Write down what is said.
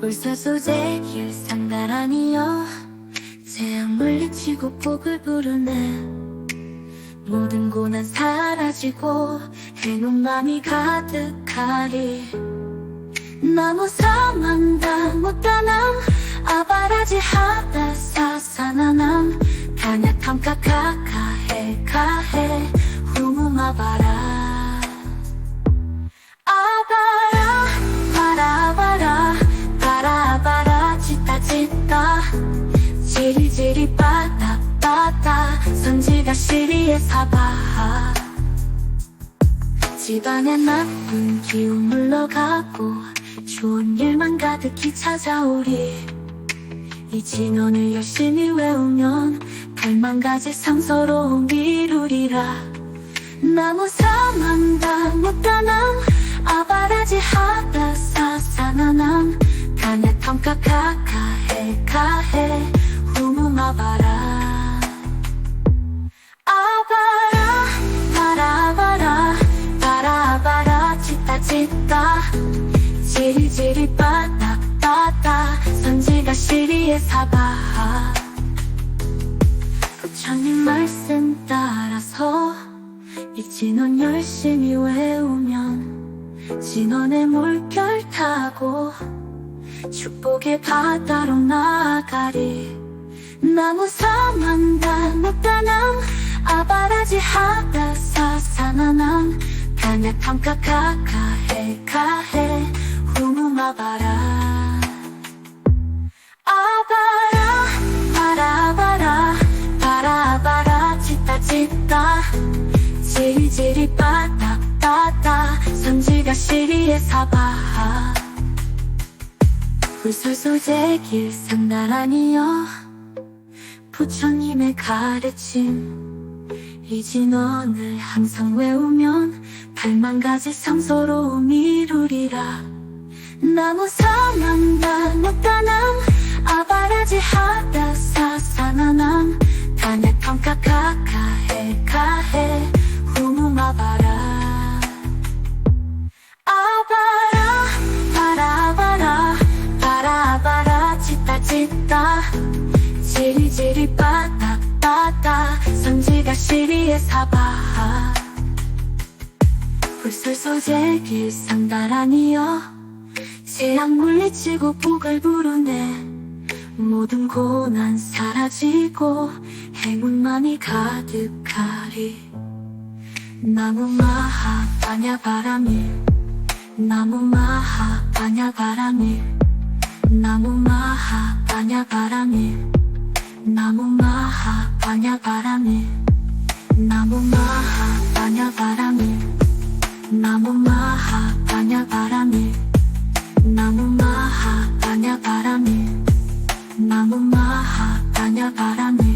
불사소재 길상나란히여. 재앙 물리치고 복을 부르네. 모든 고난 사라지고 행운만이 가득하리. 나무 사망다 못다남 아바라지 하다 사사나남 시리에 사바 집안에 나쁜 기운 물러가고 좋은 일만 가득히 찾아오리. 이 진원을 열심히 외우면 발만 가지 상서로운 이루리라. 나무 사망다 못다남 아바라지 하다 사사나남. 간약함 까까카해 카해 후무마바라 시리에 사바 부처님 말씀 따라서 이 진원 열심히 외우면 진원의 물결 타고 축복의 바다로 나아가리. 나무 사망다 못다남 아바라지 하다 사사나남. 간약함 까까카해 카해 후무마바라 선지가 시리에 사바 불설소재 길상 나란히여 부처님의 가르침. 이 진원을 항상 외우면 발만 가지 상서로움 이루리라. 나무 사망다 못다남 아바라지 하다 사 시리에 사바 불설소재 길상 나란히여. 재앙 물리치고 복을 부르네. 모든 고난 사라지고 행운만이 가득하리. 나무 마하 바냐 바람이 나무 마하 바냐 바람이 나무 마하 바냐 바람이 나무 마하 바냐 바람이 Namun Maha Tanya Parami Namo Maha Parami Maha Parami Maha Tanya Parami